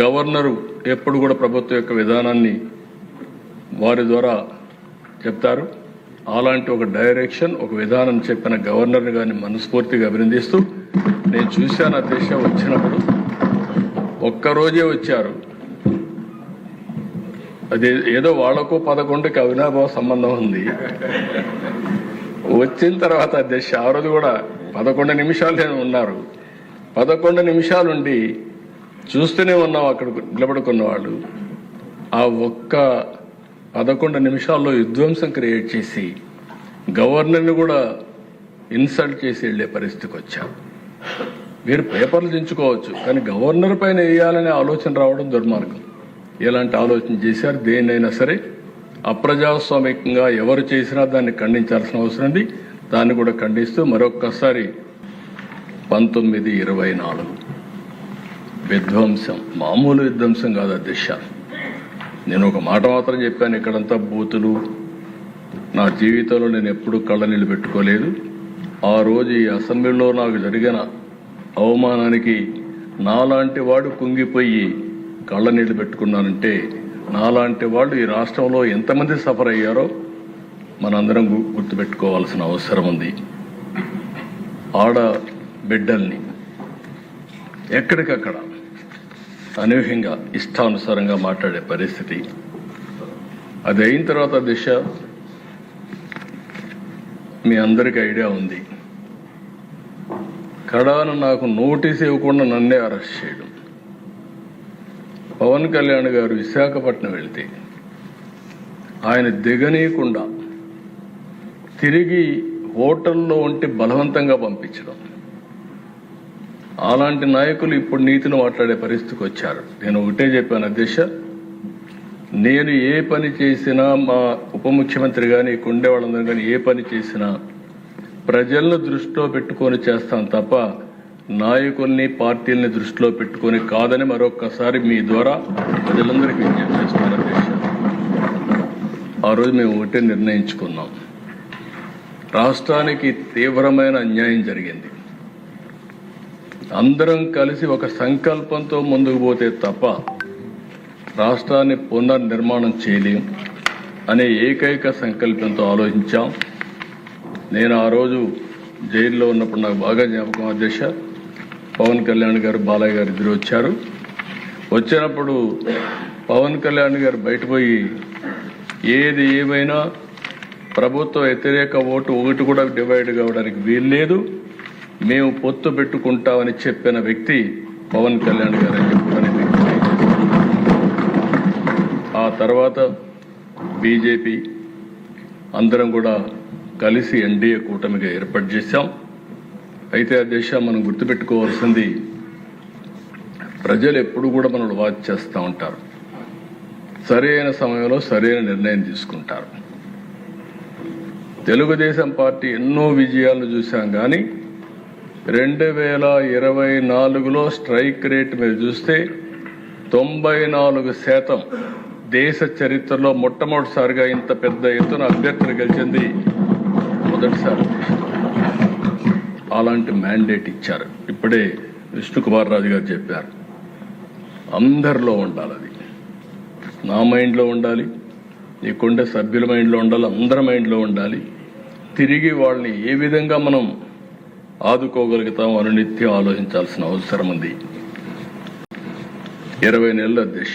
Governor ఎప్పుడు కూడా ప్రభుత్వం యొక్క విధానాన్ని వారి ద్వారా చెప్తారు. అలాంటి ఒక డైరెక్షన్ ఒక విధానం చెప్పిన గవర్నర్ని కానీ మనస్ఫూర్తిగా అభినందిస్తూ నేను చూశాను అధ్యక్ష వచ్చినప్పుడు. ఒక్కరోజే వచ్చారు. అది ఏదో వాళ్ళకు పదకొండుకి అవినాభావ సంబంధం ఉంది. వచ్చిన తర్వాత అధ్యక్ష ఆ రోజు కూడా పదకొండు నిమిషాలు ఉన్నారు. పదకొండు నిమిషాలుండి చూస్తూనే ఉన్నాం అక్కడ నిలబడుకున్న వాళ్ళు ఆ ఒక్క పదకొండు నిమిషాల్లో విధ్వంసం క్రియేట్ చేసి గవర్నర్ని కూడా ఇన్సల్ట్ చేసి వెళ్ళే పరిస్థితికి వచ్చారు మీరు పేపర్లు దించుకోవచ్చు కానీ గవర్నర్ పైన వేయాలనే ఆలోచన రావడం దుర్మార్గం. ఎలాంటి ఆలోచన చేశారు? దేన్నైనా సరే అప్రజాస్వామికంగా ఎవరు చేసినా దాన్ని ఖండించాల్సిన అవసరం ఉంది. దాన్ని కూడా ఖండిస్తూ మరొక్కసారి పంతొమ్మిది ఇరవై నాలుగు. విధ్వంసం. మామూలు విధ్వంసం కాదు అధ్యక్ష. నేను ఒక మాట మాత్రం చెప్పాను ఇక్కడంతా బూతులు. నా జీవితంలో నేను ఎప్పుడూ కళ్ళ నీళ్ళు పెట్టుకోలేదు. ఆ రోజు ఈ అసెంబ్లీలో నాకు జరిగిన అవమానానికి నాలాంటి వాడు కుంగిపోయి కళ్ళ నీళ్ళు పెట్టుకున్నానంటే నాలాంటి వాళ్ళు ఈ రాష్ట్రంలో ఎంతమంది సఫర్ అయ్యారో మనందరం గు- గుర్తుపెట్టుకోవాల్సిన అవసరం ఉంది. ఆడ బిడ్డల్ని ఎక్కడికక్కడ అనూహ్యంగా ఇష్టానుసారంగా మాట్లాడే పరిస్థితి. అది అయిన తర్వాత దిశ మీ అందరికీ ఐడియా ఉంది. కడాను నాకు నోటీస్ ఇవ్వకుండా నన్నే అరెస్ట్ చేయడం. పవన్ కళ్యాణ్ గారు విశాఖపట్నం వెళ్తే ఆయన దిగనీయకుండా తిరిగి హోటల్లో ఉంటే బలవంతంగా పంపించడం. అలాంటి నాయకులు ఇప్పుడు నీతిని మాట్లాడే పరిస్థితికి వచ్చారు. నేను ఒకటే చెప్పాను అధ్యక్ష. నేను ఏ పని చేసినా మా ఉప ముఖ్యమంత్రి కానీ కొండే వాళ్ళందరూ కానీ ఏ పని చేసినా ప్రజలను దృష్టిలో పెట్టుకొని చేస్తాం తప్ప నాయకుల్ని పార్టీల్ని దృష్టిలో పెట్టుకొని కాదని మరొక్కసారి మీ ద్వారా ప్రజలందరికీ విజ్ఞప్తి చేస్తున్నాను అధ్యక్ష. ఆ రోజు మేము ఒకటే నిర్ణయించుకున్నాం. రాష్ట్రానికి తీవ్రమైన అన్యాయం జరిగింది. అందరం కలిసి ఒక సంకల్పంతో ముందుకు పోతే తప్ప రాష్ట్రాన్ని పునర్నిర్మాణం చేయలేం అనే ఏకైక సంకల్పంతో ఆలోచించాం. నేను ఆ రోజు జైల్లో ఉన్నప్పుడు నాకు బాగా జ్ఞాపకం అధ్యక్ష పవన్ కళ్యాణ్ గారు బాలయ్య గారు ఇద్దరు వచ్చారు. వచ్చినప్పుడు పవన్ కళ్యాణ్ గారు బయటపోయి ఏది ఏమైనా ప్రభుత్వ వ్యతిరేక ఓటు ఒకటి కూడా డివైడ్ కావడానికి వీల్లేదు. మేము పొత్తు పెట్టుకుంటామని చెప్పిన వ్యక్తి పవన్ కళ్యాణ్ గారు అని చెప్పుకునే వ్యక్తి. ఆ తర్వాత బీజేపీ అందరం కూడా కలిసి ఎన్డీఏ కూటమిగా ఏర్పాటు చేశాం. అయితే అధ్యక్ష మనం గుర్తుపెట్టుకోవాల్సింది ప్రజలు ఎప్పుడు కూడా మనల్ని వాచ్ చేస్తూ ఉంటారు. సరైన సమయంలో సరైన నిర్ణయం తీసుకుంటారు. తెలుగుదేశం పార్టీ ఎన్నో విజయాలను చూశాం కానీ రెండు వేల ఇరవై నాలుగులో స్ట్రైక్ రేట్ మీరు చూస్తే తొంభై నాలుగు శాతం దేశ చరిత్రలో మొట్టమొదటిసారిగా ఇంత పెద్ద ఎత్తున అభ్యర్థులు గెలిచింది మొదటిసారి. అలాంటి మ్యాండేట్ ఇచ్చారు. ఇప్పుడే విష్ణుకుమార్ రాజు గారు చెప్పారు. అందరిలో ఉండాలి అది. నా మైండ్లో ఉండాలి. నీకుండే సభ్యుల మైండ్లో ఉండాలి. అందరి మైండ్లో ఉండాలి. తిరిగి వాళ్ళని ఏ విధంగా మనం ఆదుకోగలుగుతాం అని నిత్యం ఆలోచించాల్సిన అవసరం ఉంది. ఇరవై నెలల దిశ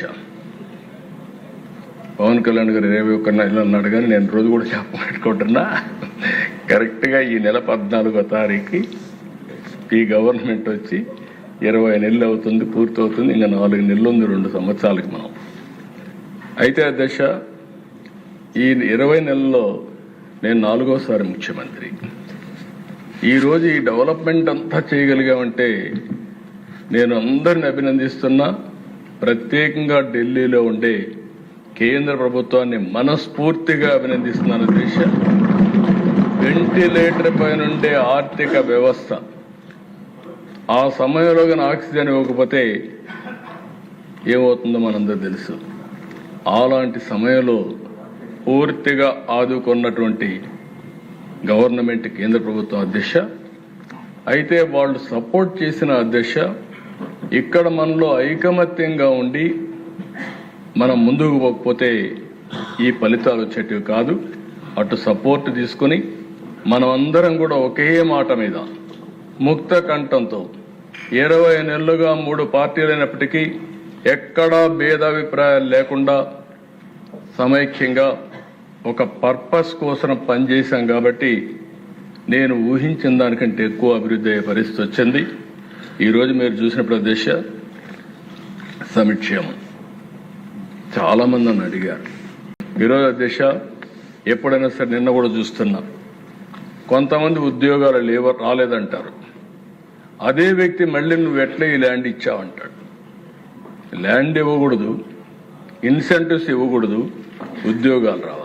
పవన్ కళ్యాణ్ గారు ఇరవై ఒక్క నెలలు అన్నాడు కానీ నేను రోజు కూడా చెప్పబెట్టుకుంటున్నా కరెక్ట్గా ఈ నెల పద్నాలుగో తారీఖు ఈ గవర్నమెంట్ వచ్చి ఇరవై నెలలు అవుతుంది పూర్తి అవుతుంది. ఇంకా నాలుగు నెలలు ఉంది రెండు సంవత్సరాలకి మనం. అయితే ఆ దశ ఈ ఇరవై నెలల్లో నేను నాలుగోసారి ముఖ్యమంత్రి. ఈరోజు ఈ డెవలప్మెంట్ అంతా చేయగలిగామంటే నేను అందరిని అభినందిస్తున్నా. ప్రత్యేకంగా ఢిల్లీలో ఉండే కేంద్ర ప్రభుత్వాన్ని మనస్ఫూర్తిగా అభినందిస్తున్నాను దేశ. వెంటిలేటర్ పైన ఉండే ఆర్థిక వ్యవస్థ. ఆ సమయంలో కానీ ఆక్సిజన్ ఇవ్వకపోతే ఏమవుతుందో మనందరూ తెలుసు. అలాంటి సమయంలో పూర్తిగా ఆదుకున్నటువంటి గవర్నమెంట్ కేంద్ర ప్రభుత్వం అధ్యక్ష. అయితే వాళ్ళు సపోర్ట్ చేసిన అధ్యక్ష ఇక్కడ మనలో ఐకమత్యంగా ఉండి మనం ముందుకు పోకపోతే ఈ ఫలితాలు వచ్చేటివి కాదు. అటు సపోర్ట్ తీసుకుని మనమందరం కూడా ఒకే మాట మీద ముక్త కంఠంతో ఇరవై నెలలుగా మూడు పార్టీలైనప్పటికీ ఎక్కడా భేదాభిప్రాయాలు లేకుండా సమైక్యంగా ఒక పర్పస్ కోసం పనిచేశాం కాబట్టి నేను ఊహించిన దానికంటే ఎక్కువ అభివృద్ధి అయ్యే పరిస్థితి వచ్చింది. ఈరోజు మీరు చూసిన ప్రదేశ సమిక్షేమం చాలామంది నన్ను అడిగారు. ఈరోజు దిశ ఎప్పుడైనా సరే నిన్న కూడా చూస్తున్నా. కొంతమంది ఉద్యోగాలు లేవ రాలేదంటారు. అదే వ్యక్తి మళ్ళీ నువ్వు ఎట్లా ఈ ల్యాండ్ ఇచ్చావంటాడు ల్యాండ్ ఇవ్వకూడదు. ఇన్సెంటివ్స్ ఇవ్వకూడదు. ఉద్యోగాలు రావాలి.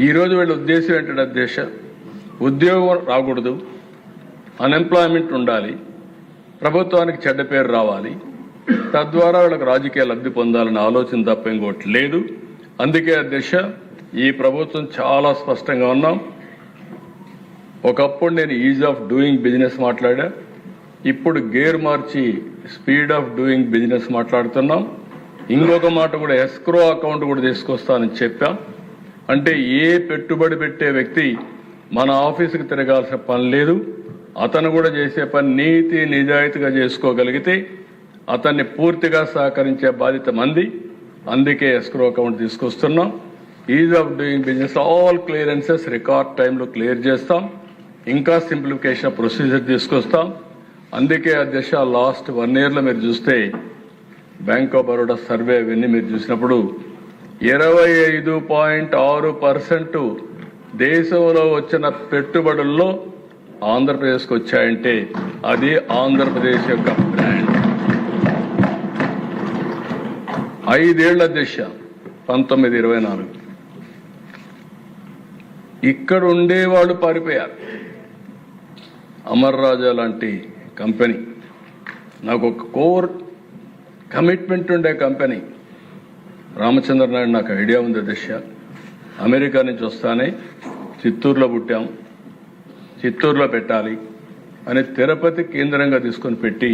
ఈరోజు వీళ్ళ ఉద్దేశం ఏంటంటే దేశ ఉద్యోగం రాకూడదు అన్ఎంప్లాయ్మెంట్ ఉండాలి ప్రభుత్వానికి చెడ్డ పేరు రావాలి తద్వారా వీళ్ళకి రాజకీయ లబ్ధి పొందాలనే ఆలోచన తప్ప ఇంకోటి లేదు. అందుకే అధ్యక్ష ఈ ప్రభుత్వం చాలా స్పష్టంగా ఉన్నాం. ఒకప్పుడు నేను ఈజ్ ఆఫ్ డూయింగ్ బిజినెస్ మాట్లాడా ఇప్పుడు గేర్ మార్చి స్పీడ్ ఆఫ్ డూయింగ్ బిజినెస్ మాట్లాడుతున్నాం. ఇంకొక మాట కూడా ఎస్క్రో అకౌంట్ కూడా తీసుకొస్తానని చెప్పాం. అంటే ఏ పెట్టుబడి పెట్టే వ్యక్తి మన ఆఫీసుకు తిరగాల్సిన పని లేదు అతను కూడా చేసే పని నీతి నిజాయితీగా చేసుకోగలిగితే అతన్ని పూర్తిగా సహకరించే బాధ్యత మంది. అందుకే ఎస్క్రో అకౌంట్ తీసుకొస్తున్నాం. Ease of doing business all clearances record టైంలో క్లియర్ చేస్తాం. ఇంకా సింప్లిఫికేషన్ ప్రొసీజర్ తీసుకొస్తాం. అందుకే అధ్యక్ష లాస్ట్ వన్ ఇయర్లో మీరు చూస్తే బ్యాంక్ ఆఫ్ బరోడా సర్వే అవన్నీ మీరు చూసినప్పుడు ఇరవై ఐదు పాయింట్ ఆరు పర్సెంట్ దేశంలో వచ్చిన పెట్టుబడుల్లో ఆంధ్రప్రదేశ్కి వచ్చాయంటే అది ఆంధ్రప్రదేశ్ యొక్క బ్రాండ్. ఐదేళ్ళ దిశ పంతొమ్మిది ఇరవై నాలుగు. ఇక్కడ ఉండేవాళ్ళు పారిపోయారు. అమర్ రాజా లాంటి కంపెనీ. నాకు ఒక కోర్ కమిట్మెంట్ ఉండే కంపెనీ. రామచంద్ర నాయుడు నాకు ఐడియా ఉంది దిశ అమెరికా నుంచి వస్తానే చిత్తూరులో పుట్టాం. చిత్తూరులో పెట్టాలి అని తిరుపతి కేంద్రంగా తీసుకొని పెట్టి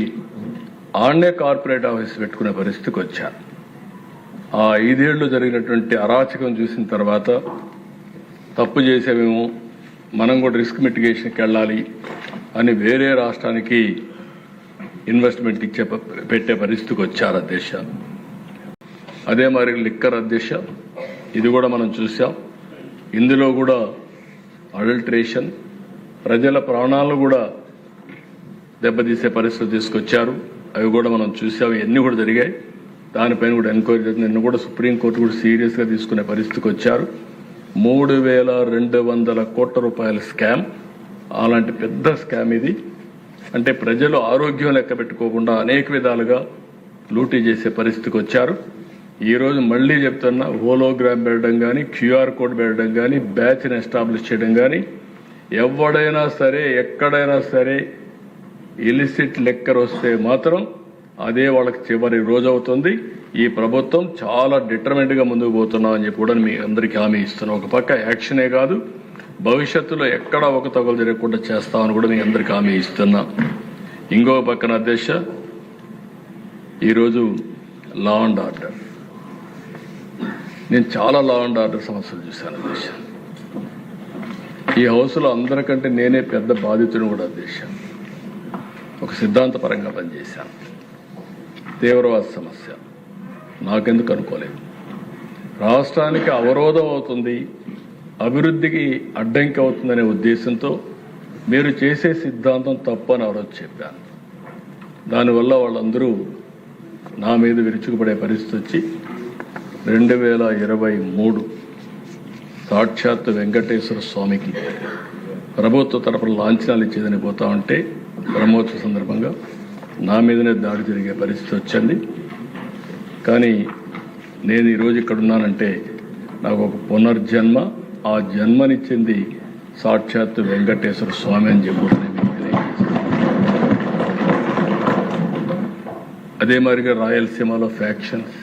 ఆడనే కార్పొరేట్ ఆఫీస్ పెట్టుకునే పరిస్థితికి వచ్చా. ఆ ఐదేళ్ళు జరిగినటువంటి అరాచకం చూసిన తర్వాత తప్పు చేసేమేమో మనం కూడా రిస్క్ మిటిగేషన్కి వెళ్ళాలి అని వేరే రాష్ట్రానికి ఇన్వెస్ట్మెంట్ ఇచ్చే పెట్టే పరిస్థితికి వచ్చారు దేశాలు అదే మరి లిక్కర్ అధ్యక్ష ఇది కూడా మనం చూసాం. ఇందులో కూడా అడల్ట్రేషన్ ప్రజల ప్రాణాలను కూడా దెబ్బతీసే పరిస్థితి తీసుకొచ్చారు. అవి కూడా మనం చూసాం ఇవన్నీ కూడా జరిగాయి. దానిపైన కూడా ఎంక్వైరీ జరిగింది. నిన్న కూడా సుప్రీంకోర్టు కూడా సీరియస్గా తీసుకునే పరిస్థితికి వచ్చారు. మూడు వేల రెండు వందల కోట్ల రూపాయల స్కామ్ అలాంటి పెద్ద స్కామ్ ఇది. అంటే ప్రజలు ఆరోగ్యం లెక్క పెట్టుకోకుండా అనేక విధాలుగా లూటీ చేసే పరిస్థితికి వచ్చారు. ఈరోజు మళ్ళీ చెప్తున్నా హోలోగ్రామ్ పెట్టడం కానీ క్యూఆర్ కోడ్ పెట్టడం కానీ బ్యాచ్ని ఎస్టాబ్లిష్ చేయడం కానీ ఎవడైనా సరే ఎక్కడైనా సరే ఇలిసిట్ లెక్కర్ వస్తే మాత్రం అదే వాళ్ళకి చివరి రోజు అవుతుంది. ఈ ప్రభుత్వం చాలా డిటర్మెంట్గా ముందుకు పోతున్నాం అని చెప్పి కూడా మీ అందరికీ హామీ ఇస్తున్నాం. ఒక పక్క యాక్షనే కాదు భవిష్యత్తులో ఎక్కడ ఒక తగులు జరగకుండా చేస్తామని కూడా మీ అందరికీ హామీ ఇస్తున్నా. ఇంకో పక్కన అధ్యక్ష ఈరోజు లా అండ్ ఆర్డర్ నేను చాలా లా అండ్ ఆర్డర్ సమస్యలు చూశాను అధ్యక్ష ఈ హౌస్లో అందరికంటే నేనే పెద్ద బాధితుని కూడా అధ్యక్ష ఒక సిద్ధాంతపరంగా పనిచేశాను. తీవ్రవాద సమస్య. నాకెందుకు అనుకోలేదు. రాష్ట్రానికి అవరోధం అవుతుంది అభివృద్ధికి అడ్డంకి అవుతుందనే ఉద్దేశంతో మీరు చేసే సిద్ధాంతం తప్పు అని ఎవరో చెప్పాను. దానివల్ల వాళ్ళందరూ నా మీద విరుచుకుపడే పరిస్థితి వచ్చి రెండు వేల ఇరవై మూడు సాక్షాత్ వెంకటేశ్వర స్వామికి ప్రభుత్వ తరపున లాంఛనాలు ఇచ్చేదని పోతా ఉంటే బ్రహ్మోత్సవ సందర్భంగా నా మీదనే దాడి జరిగే పరిస్థితి వచ్చింది. కానీ నేను ఈరోజు ఇక్కడ ఉన్నానంటే నాకు ఒక పునర్జన్మ ఆ జన్మనిచ్చింది సాక్షాత్ వెంకటేశ్వర స్వామి అని చెప్పి అదే మాదిరిగా రాయలసీమలో ఫ్యాక్షన్స్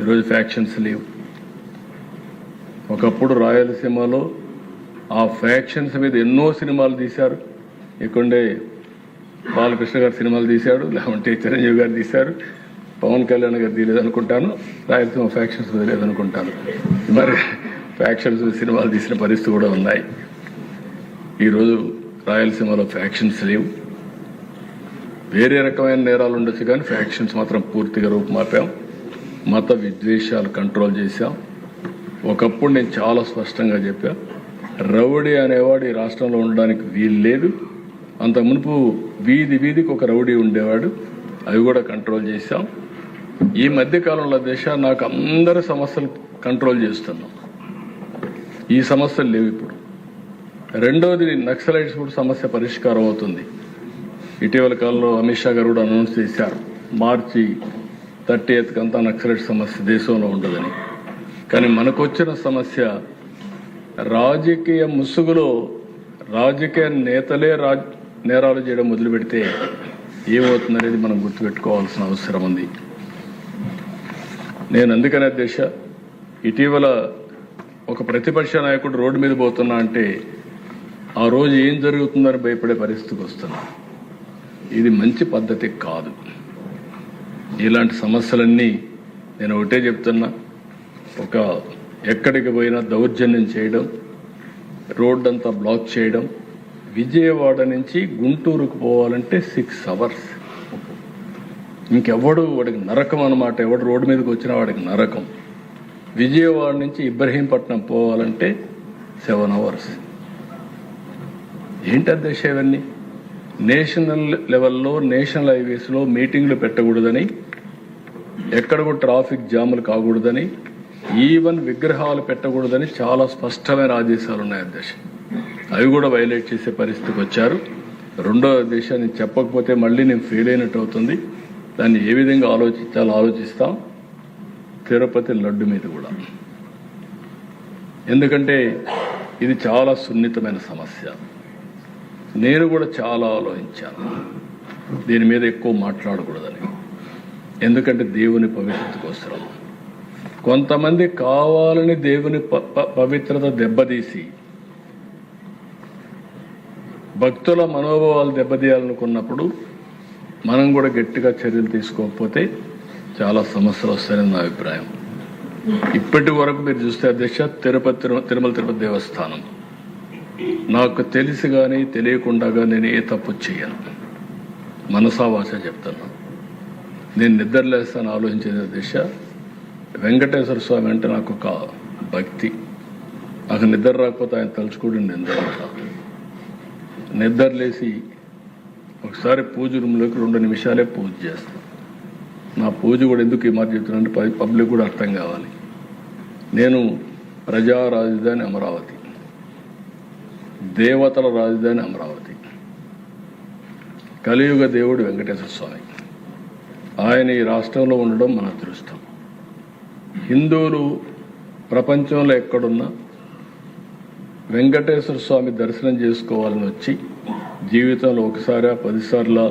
ఈరోజు ఫ్యాక్షన్స్ లేవు. ఒకప్పుడు రాయలసీమలో ఆ ఫ్యాక్షన్స్ మీద ఎన్నో సినిమాలు తీశారు. ఇక్కడే బాలకృష్ణ గారు సినిమాలు తీశాడు లేకుంటే చిరంజీవి గారు తీశారు పవన్ కళ్యాణ్ గారు తీయలేదు అనుకుంటాను రాయలసీమ ఫ్యాక్షన్స్ లేదనుకుంటాను మరి ఫ్యాక్షన్స్ సినిమాలు తీసిన పరిస్థితి కూడా ఉన్నాయి. ఈరోజు రాయలసీమలో ఫ్యాక్షన్స్ లేవు. వేరే రకమైన నేరాలు ఉండొచ్చు కానీ ఫ్యాక్షన్స్ మాత్రం పూర్తిగా రూపుమాపాం. మత విద్వేషాలు కంట్రోల్ చేశాం. ఒకప్పుడు నేను చాలా స్పష్టంగా చెప్పా రౌడీ అనేవాడు ఈ రాష్ట్రంలో ఉండడానికి వీలు లేదు. అంత మునుపు వీధి వీధికి ఒక రౌడీ ఉండేవాడు అవి కూడా కంట్రోల్ చేశాం. ఈ మధ్య కాలంలో దేశ నాకు అందరి సమస్యలు కంట్రోల్ చేస్తున్నాం. ఈ సమస్యలు లేవు ఇప్పుడు. రెండవది నక్సలైట్స్ కూడా సమస్య పరిష్కారం అవుతుంది. ఇటీవల కాలంలో అమిత్ షా గారు కూడా అనౌన్స్ చేశారు. మార్చి థర్టీ ఎయిత్ అంతా నక్సలైట్ సమస్య దేశంలో ఉండదని. కానీ మనకొచ్చిన సమస్య రాజకీయ ముసుగులో రాజకీయ నేతలే రాజ్ నేరాలు చేయడం మొదలు పెడితే ఏమవుతుందనేది మనం గుర్తుపెట్టుకోవాల్సిన అవసరం ఉంది. నేను అందుకనే దేశ ఇటీవల ఒక ప్రతిపక్ష నాయకుడు రోడ్డు మీద పోతున్నా అంటే ఆ రోజు ఏం జరుగుతుందని భయపడే పరిస్థితికి వస్తున్నా. ఇది మంచి పద్ధతి కాదు. ఇలాంటి సమస్యలన్నీ నేను ఒకటే చెప్తున్నా. ఒక ఎక్కడికి పోయినా దౌర్జన్యం చేయడం రోడ్ అంతా బ్లాక్ చేయడం విజయవాడ నుంచి గుంటూరుకు పోవాలంటే సిక్స్ అవర్స్ ఇంకెవడు వాడికి నరకం అన్నమాట. ఎవడు రోడ్డు మీదకి వచ్చినా వాడికి నరకం. విజయవాడ నుంచి ఇబ్రహీంపట్నం పోవాలంటే సెవెన్ అవర్స్ ఏంటి అధ్యక్ష ఇవన్నీ? నేషనల్ లెవెల్లో నేషనల్ హైవేస్లో మీటింగ్లు పెట్టకూడదని ఎక్కడ కూడా ట్రాఫిక్ జాములు కాకూడదని ఈవెన్ విగ్రహాలు పెట్టకూడదని చాలా స్పష్టమైన ఆదేశాలు ఉన్నాయి అధ్యక్ష అవి కూడా వైలేట్ చేసే పరిస్థితికి వచ్చారు. రెండో దేశాన్ని చెప్పకపోతే మళ్ళీ నేను ఫెయిల్ అయినట్టు అవుతుంది. దాన్ని ఏ విధంగా ఆలోచించాలో ఆలోచిస్తాం. తిరుపతి లడ్డు మీద కూడా. ఎందుకంటే ఇది చాలా సున్నితమైన సమస్య. నేను కూడా చాలా ఆలోచించాను. దీని మీద ఎక్కువ మాట్లాడకూడదని. ఎందుకంటే దేవుని పవిత్రత కోసం కొంతమంది కావాలని దేవుని ప- ప- పవిత్రత దెబ్బతీసి భక్తుల మనోభావాలు దెబ్బతీయాలనుకున్నప్పుడు మనం కూడా గట్టిగా చర్యలు తీసుకోకపోతే చాలా సమస్యలు వస్తాయని నా అభిప్రాయం. ఇప్పటి వరకు మీరు చూస్తే అధ్యక్ష తిరుపతి తిరుమల తిరుపతి దేవస్థానం. నాకు తెలిసి కానీ తెలియకుండా కానీ నేను ఏ తప్పు చేయను. మనసావాస చెప్తున్నాను నేను నిద్రలేస్తాను ఆలోచించేది దిశ వెంకటేశ్వర స్వామి అంటే నాకు ఒక భక్తి. నాకు నిద్ర రాకపోతే ఆయన తలుచుకోవడం నిద్ర నిద్రలేసి ఒకసారి పూజ రూమ్లోకి రెండు నిమిషాలే పూజ చేస్తాను నా పూజ కూడా ఎందుకు ఈ మాట చెప్తున్నానంటే పబ్లిక్ కూడా అర్థం కావాలి. నేను ప్రజా రాజధాని అమరావతి. దేవతల రాజధాని అమరావతి. కలియుగ దేవుడు వెంకటేశ్వర స్వామి. ఆయన ఈ రాష్ట్రంలో ఉండడం మన అదృష్టం. హిందువులు ప్రపంచంలో ఎక్కడున్నా వెంకటేశ్వర స్వామి దర్శనం చేసుకోవాలని వచ్చి జీవితంలో ఒకసారి పదిసార్లు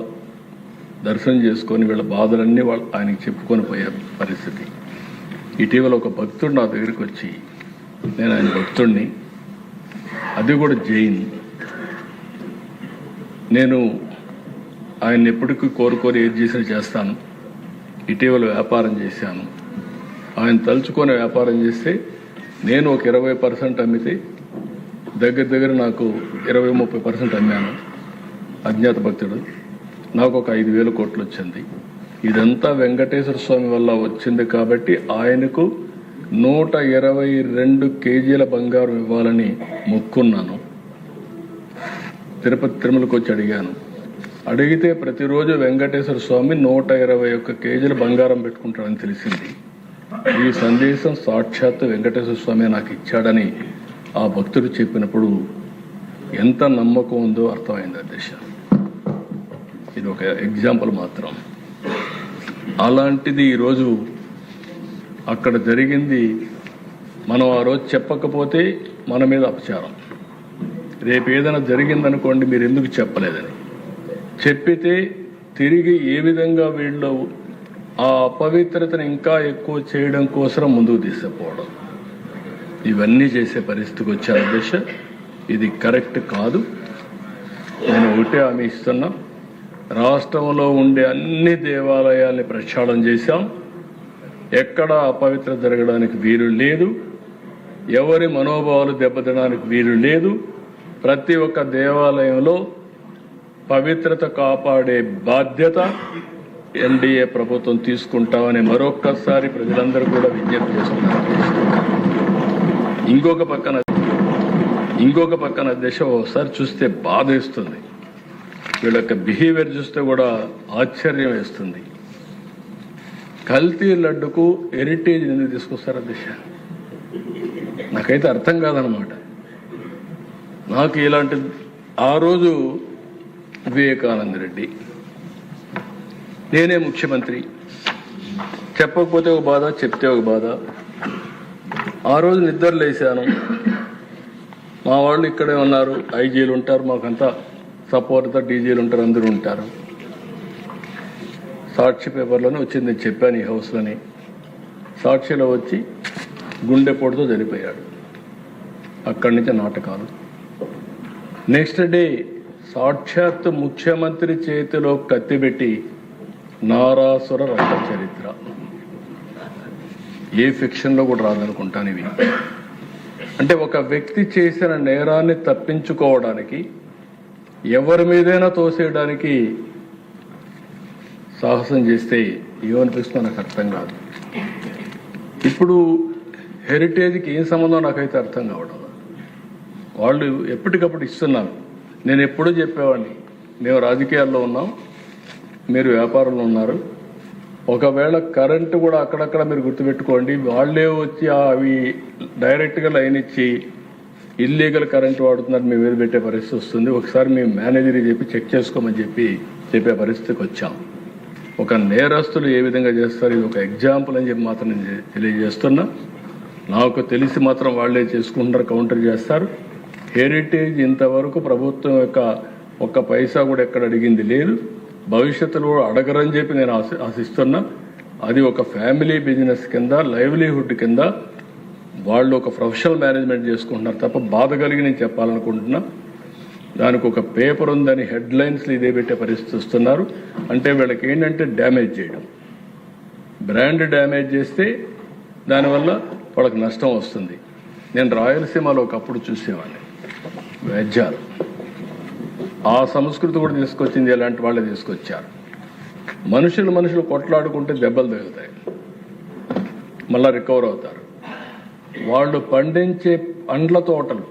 దర్శనం చేసుకొని వీళ్ళ బాధలన్నీ వాళ్ళు ఆయనకి చెప్పుకొని పోయే పరిస్థితి. ఇటీవల ఒక భక్తుడు నా దగ్గరికి వచ్చి నేను ఆయన భక్తుడిని అది కూడా జైన్. నేను ఆయన ఎప్పటికీ కోరుకొని ఏది చేసినా చేస్తాను. ఇటీవల వ్యాపారం చేశాను. ఆయన తలుచుకొని వ్యాపారం చేస్తే నేను ఒక ఇరవై పర్సెంట్ అమ్మితే దగ్గర దగ్గర నాకు ఇరవై ముప్పై పర్సెంట్ అమ్మాను. అజ్ఞాత భక్తుడు నాకు ఒక ఐదు వేల కోట్లు వచ్చింది. ఇదంతా వెంకటేశ్వర స్వామి వల్ల వచ్చింది కాబట్టి ఆయనకు నూట ఇరవై రెండు కేజీల బంగారం ఇవ్వాలని మొక్కున్నాను. తిరుపతి తిరుమలకు వచ్చి అడిగాను. అడిగితే ప్రతిరోజు వెంకటేశ్వర స్వామి నూట ఇరవై ఒక్క కేజీల బంగారం పెట్టుకుంటాడని తెలిసింది. ఈ సందేశం సాక్షాత్ వెంకటేశ్వర స్వామి నాకు ఇచ్చాడని ఆ భక్తుడు చెప్పినప్పుడు ఎంత నమ్మకం ఉందో అర్థమైంది అధ్యక్ష ఇది ఒక ఎగ్జాంపుల్ మాత్రం. అలాంటిది ఈరోజు అక్కడ జరిగింది. మనం ఆ రోజు చెప్పకపోతే మన మీద అపచారం. రేపు ఏదైనా జరిగిందనుకోండి మీరు ఎందుకు చెప్పలేదని? చెప్పితే తిరిగి ఏ విధంగా వీళ్ళు ఆ అపవిత్రతను ఇంకా ఎక్కువ చేయడం కోసం ముందుకు తీసుకుపోవడం. ఇవన్నీ చేసే పరిస్థితికి వచ్చారు అధ్యక్ష. ఇది కరెక్ట్ కాదు. నేను ఒకటే హామీ ఇస్తున్నా. రాష్ట్రంలో ఉండే అన్ని దేవాలయాల్ని ప్రక్షాళన చేశాం. ఎక్కడ అపవిత్ర జరగడానికి వీలు లేదు. ఎవరి మనోభావాలు దెబ్బతినడానికి వీలు లేదు. ప్రతి ఒక్క దేవాలయంలో పవిత్రత కాపాడే బాధ్యత ఎన్డీఏ ప్రభుత్వం తీసుకుంటామని మరొక్కసారి ప్రజలందరూ కూడా విజ్ఞప్తి చేస్తున్నారు. ఇంకొక పక్కన ఇంకొక పక్కన దేశం ఒకసారి చూస్తే బాధ వేస్తుంది వీళ్ళ యొక్క బిహేవియర్ చూస్తే కూడా ఆశ్చర్యం వేస్తుంది. కల్తీ లడ్డుకు హెరిటేజ్ ఎందుకు తీసుకొస్తారు దిశ? నాకైతే అర్థం కాదనమాట నాకు ఇలాంటి ఆ రోజు వివేకానంద రెడ్డి. నేనే ముఖ్యమంత్రి. చెప్పకపోతే ఒక బాధ చెప్తే ఒక బాధ. ఆ రోజు నిద్ర లేశాను. మా వాళ్ళు ఇక్కడే ఉన్నారు. ఐజీలు ఉంటారు. మాకంతా సపోర్ట్తో డీజీలు ఉంటారు. అందరూ ఉంటారు. సాక్షి పేపర్లోనే వచ్చింది. నేను చెప్పాను ఈ హౌస్లోని. సాక్షిలో వచ్చి గుండెపోటుతో చనిపోయాడు. అక్కడి నుంచి నాటకాలు. నెక్స్ట్ డే సాక్షాత్ ముఖ్యమంత్రి చేతిలో కత్తిపెట్టి నారాసుర రక్త చరిత్ర. ఏ ఫిక్షన్లో కూడా రాదనుకుంటాను ఇవి. అంటే ఒక వ్యక్తి చేసిన నేరాన్ని తప్పించుకోవడానికి ఎవరి మీదైనా తోసేయడానికి సాహసం చేస్తే ఏమనిపిస్తుందో నాకు అర్థం కాదు. ఇప్పుడు హెరిటేజ్కి ఏం సంబంధం నాకైతే అర్థం కావడం వాళ్ళు ఎప్పటికప్పుడు ఇస్తున్నారు. నేను ఎప్పుడూ చెప్పేవాడిని మేము రాజకీయాల్లో ఉన్నాం మీరు వ్యాపారంలో ఉన్నారు. ఒకవేళ కరెంటు కూడా అక్కడక్కడ మీరు గుర్తుపెట్టుకోండి వాళ్ళే వచ్చి అవి డైరెక్ట్గా లైన్ ఇచ్చి ఇల్లీగల్ కరెంట్ వాడుతున్నారు మేము మీద పెట్టే పరిస్థితి వస్తుంది. ఒకసారి మీ మేనేజర్కి చెప్పి చెక్ చేసుకోమని చెప్పి చెప్పే పరిస్థితికి వచ్చాం. ఒక నేరస్తులు ఏ విధంగా చేస్తారు ఇది ఒక ఎగ్జాంపుల్ అని చెప్పి మాత్రం నేను తెలియజేస్తున్నా. నాకు తెలిసి మాత్రం వాళ్ళే చేసుకుంటారు కౌంటర్ చేస్తారు. హెరిటేజ్ ఇంతవరకు ప్రభుత్వం యొక్క ఒక్క పైసా కూడా ఎక్కడ అడిగింది లేదు. భవిష్యత్తులో అడగరని చెప్పి నేను ఆశ ఆశిస్తున్నా. అది ఒక ఫ్యామిలీ బిజినెస్ కింద లైవ్లీహుడ్ కింద వాళ్ళు ఒక ప్రొఫెషనల్ మేనేజ్మెంట్ చేసుకుంటున్నారు తప్ప బాధ కలిగి నేను చెప్పాలనుకుంటున్నా. దానికి ఒక పేపర్ ఉందని హెడ్ లైన్స్లో ఇదే పెట్టే పరిస్థితి వస్తున్నారు. అంటే వీళ్ళకి ఏంటంటే డ్యామేజ్ చేయడం. బ్రాండ్ డ్యామేజ్ చేస్తే దానివల్ల వాళ్ళకి నష్టం వస్తుంది. నేను రాయలసీమలో ఒకప్పుడు చూసేవాడిని. వెజ్జాలు ఆ సంస్కృతి కూడా తీసుకొచ్చింది ఎలాంటి వాళ్ళే తీసుకొచ్చారు. మనుషులు మనుషులు కొట్లాడుకుంటే దెబ్బలు తగులుతాయి. మళ్ళా రికవర్ అవుతారు. వాళ్ళు పండించే పండ్ల తోటలు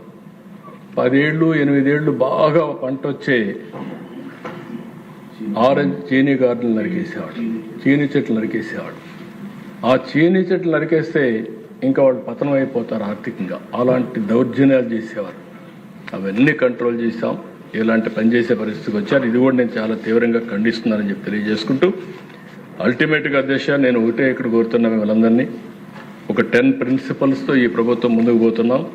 పదేళ్ళు ఎనిమిదేళ్ళు బాగా పంట వచ్చే ఆరెంజ్ చీనీ గార్డులు నరికేసేవాడు చీనీ చెట్లు నరికేసేవాడు ఆ చీనీ చెట్లు నరికేస్తే ఇంకా వాళ్ళు పతనం అయిపోతారు ఆర్థికంగా. అలాంటి దౌర్జన్యాలు చేసేవారు. అవన్నీ కంట్రోల్ చేశాం. ఇలాంటి పని చేసే పరిస్థితికి వచ్చారు. ఇది కూడా నేను చాలా తీవ్రంగా ఖండిస్తున్నానని చెప్పి తెలియజేసుకుంటూ అల్టిమేట్గా అధ్యక్ష నేను ఒకటే ఇక్కడ కోరుతున్నా మిమ్మల్ందరినీ ఒక టెన్ ప్రిన్సిపల్స్తో ఈ ప్రభుత్వం ముందుకు పోతున్నాం.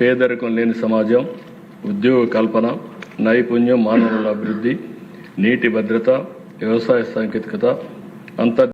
పేదరికం లేని సమాజం ఉద్యోగ కల్పన నైపుణ్యం మానవుల అభివృద్ధి నీటి భద్రత వ్యవసాయ సాంకేతికత అంత